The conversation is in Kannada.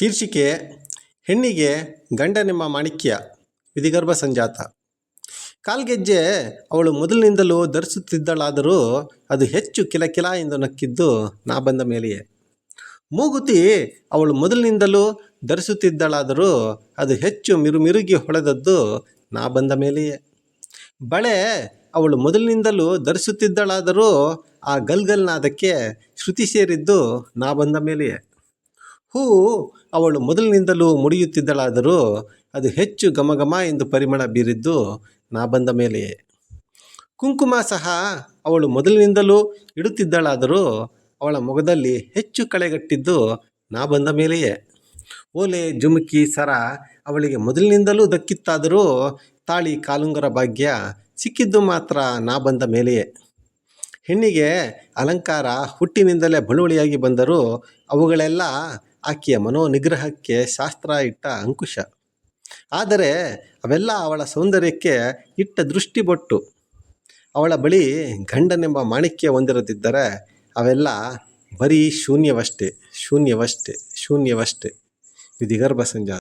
ಶೀರ್ಷಿಕೆ, ಹೆಣ್ಣಿಗೆ ನಿಮ್ಮ ಮಾಣಿಕ್ಯ, ವಿಧಿಗರ್ಭ ಸಂಜಾತ. ಕಾಲ್ಗೆಜ್ಜೆ ಅವಳು ಮೊದಲಿನಿಂದಲೂ ಧರಿಸುತ್ತಿದ್ದಳಾದರೂ ಅದು ಹೆಚ್ಚು ಕಿಲಕಿಲ ಎಂದು ನಕ್ಕಿದ್ದು ನಾ ಬಂದ ಮೇಲೆಯೇ. ಮೂಗುತಿ ಅವಳು ಮೊದಲಿನಿಂದಲೂ ಧರಿಸುತ್ತಿದ್ದಳಾದರೂ ಅದು ಹೆಚ್ಚು ಮಿರುಮಿರುಗಿ ಹೊಳೆದದ್ದು ನಾ ಬಂದ ಮೇಲೆಯೇ. ಬಳೆ ಅವಳು ಮೊದಲಿನಿಂದಲೂ ಧರಿಸುತ್ತಿದ್ದಳಾದರೂ ಆ ಗಲ್ಗಲ್ನಾದಕ್ಕೆ ಶ್ರುತಿ ಸೇರಿದ್ದು ನಾ ಬಂದ ಮೇಲೆಯೇ. ಹೂವು ಅವಳು ಮೊದಲಿನಿಂದಲೂ ಮುಡಿಯುತ್ತಿದ್ದಳಾದರೂ ಅದು ಹೆಚ್ಚು ಗಮಗಮ ಎಂದು ಪರಿಮಳ ಬೀರಿದ್ದು ನಾ ಬಂದ ಮೇಲೆಯೇ ಕುಂಕುಮ ಸಹ ಅವಳು ಮೊದಲಿನಿಂದಲೂ ಇಡುತ್ತಿದ್ದಳಾದರೂ ಅವಳ ಮೊಗದಲ್ಲಿ ಹೆಚ್ಚು ಕಳೆಗಟ್ಟಿದ್ದು ನಾ ಬಂದ ಮೇಲೆಯೇ. ಓಲೆ ಜುಮುಕಿ ಸರ ಅವಳಿಗೆ ಮೊದಲಿನಿಂದಲೂ ದಕ್ಕಿತ್ತಾದರೂ ತಾಳಿ ಕಾಲುಂಗರ ಭಾಗ್ಯ ಸಿಕ್ಕಿದ್ದು ಮಾತ್ರ ನಾ ಬಂದ ಮೇಲೆಯೇ. ಹೆಣ್ಣಿಗೆ ಅಲಂಕಾರ ಹುಟ್ಟಿನಿಂದಲೇ ಬಳುವಳಿಯಾಗಿ ಬಂದರೂ ಅವುಗಳೆಲ್ಲ ಆಕೆಯ ಮನೋನಿಗ್ರಹಕ್ಕೆ ಶಾಸ್ತ್ರ ಇಟ್ಟ ಅಂಕುಶ. ಆದರೆ ಅವೆಲ್ಲ ಅವಳ ಸೌಂದರ್ಯಕ್ಕೆ ಇಟ್ಟ ದೃಷ್ಟಿಬೊಟ್ಟು. ಅವಳ ಬಳಿ ಗಂಡನೆಂಬ ಮಾಣಿಕ್ಯ ಹೊಂದಿರದಿದ್ದರೆ ಅವೆಲ್ಲ ಬರೀ ಶೂನ್ಯವಷ್ಟೇ ಶೂನ್ಯವಷ್ಟೇ ಶೂನ್ಯವಷ್ಟೇ. ವಿಧಿಗರ್ಭ ಸಂಜಾತ.